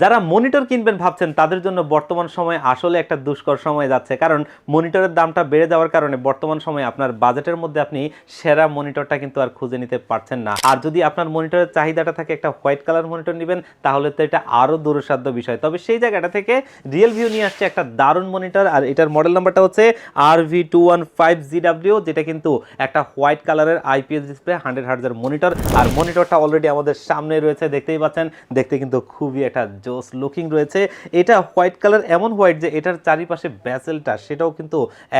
যারা মনিটর কিনবেন ভাবছেন, তাদের জন্য বর্তমান সময় আসলে একটা দুষ্কর সময় যাচ্ছে। কারণ মনিটরের দামটা বেড়ে যাওয়ার কারণে বর্তমান সময়ে আপনার বাজেটের মধ্যে আপনি সেরা মনিটরটা কিন্তু আর খুঁজে নিতে পারছেন না। আর যদি আপনার মনিটরের চাহিদাটা থাকে একটা হোয়াইট কালার মনিটর নেবেন, তাহলে তো এটা আরও দূরসাধ্য বিষয়। তবে সেই জায়গাটা থেকে রিয়েল ভিউ নিয়ে আসছে একটা দারুণ মনিটর আর এটার মডেল নাম্বারটা হচ্ছে R V two one five G GW যেটা কিন্তু একটা হোয়াইট কালারের আইপিএস ডিসপ্লে হান্ড্রেড হার্জের মনিটর আর মনিটরটা অলরেডি আমাদের সামনে রয়েছে, দেখতেই পাচ্ছেন। দেখতে কিন্তু খুবই একটা জোস লুকিং রয়েছে। এটা হোয়াইট কালার, এমন হোয়াইট যে এটার চারিপাশে ব্যাসেলটা, সেটাও কিন্তু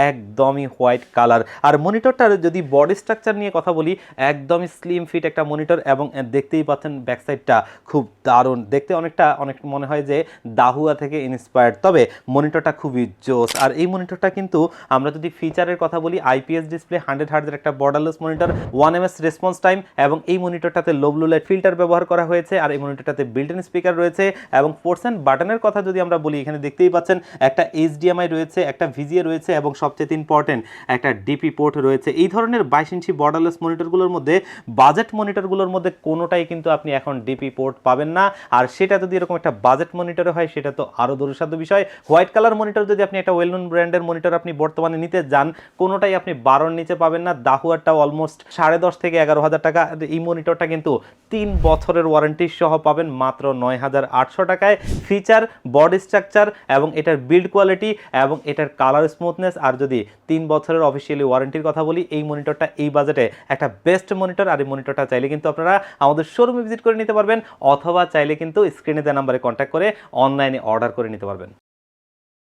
একদমই হোয়াইট কালার। আর মনিটরটার যদি বডি স্ট্রাকচার নিয়ে কথা বলি, একদমই স্লিম ফিট একটা মনিটর এবং দেখতেই পাচ্ছেন ব্যাক সাইডটা খুব দারুণ। দেখতে অনেকটা, অনেক মনে হয় যে দাহুয়া থেকে ইন্সপায়ার্ড তবে মনিটরটা খুবই জোস। আর এই মনিটরটা কিন্তু আমরা যদি ফিচারের কথা বলি আইপিএস ডিসপ্লে হান্ড্রেড হার্ডের একটা borderless monitor one M S response time এবং এই মনিটরটাতে লো ব্লু লাইট ফিল্টার ব্যবহার করা হয়েছে। আর এই মনিটরটাতে বিল্ট ইন স্পিকার রয়েছে। এবং অ্যান্ড বাটনের কথা যদি আমরা বলি, এখানে দেখতেই পাচ্ছেন একটা এইচডিএমআই রয়েছে, একটা ভিজিএ রয়েছে এবং সবচেয়ে ইম্পর্টেন্ট একটা ডিপি পোর্ট রয়েছে। এই ধরনের বাইশ ইঞ্চি বর্ডারলেস মনিটরগুলোর মধ্যে বাজেট মনিটরগুলোর মধ্যে কোনোটাই কিন্তু আপনি এখন ডিপি পোর্ট পাবেন না। আর সেটা যদি এরকম একটা বাজেট মনিটরে হয়, সেটা তো আরও দূরসাধ্য বিষয়। হোয়াইট কালার মনিটর যদি আপনি একটা ওয়েল ব্র্যান্ডের মনিটর আপনি বর্তমানে নিতে যান, কোনোটাই আপনি বারোর নিচে পাবেন না। দাহুয়ারটা অলমোস্ট সাড়ে দশ থেকে এগারো হাজার টাকা। এই মনিটরটা কিন্তু তিন বছরের ওয়ারেন্টি সহ পাবেন, মাত্র নয় হাজার আটশো আটশো টাকায় ফিচার বডি স্ট্রাকচার এবং এটার বিল্ড কোয়ালিটি এবং এটার কালার স্মুথনেস আর যদি তিন বছরের অফিসিয়ালি ওয়ারেন্টির কথা বলি, এই মনিটরটা এই বাজেটে একটা বেস্ট মনিটর আর এই মনিটরটা চাইলে কিন্তু আপনারা আমাদের শোরুমে ভিজিট করে নিতে পারবেন, অথবা চাইলে কিন্তু স্ক্রিনে দেওয়া নাম্বারে কন্ট্যাক্ট করে অনলাইনে অর্ডার করে নিতে পারবেন।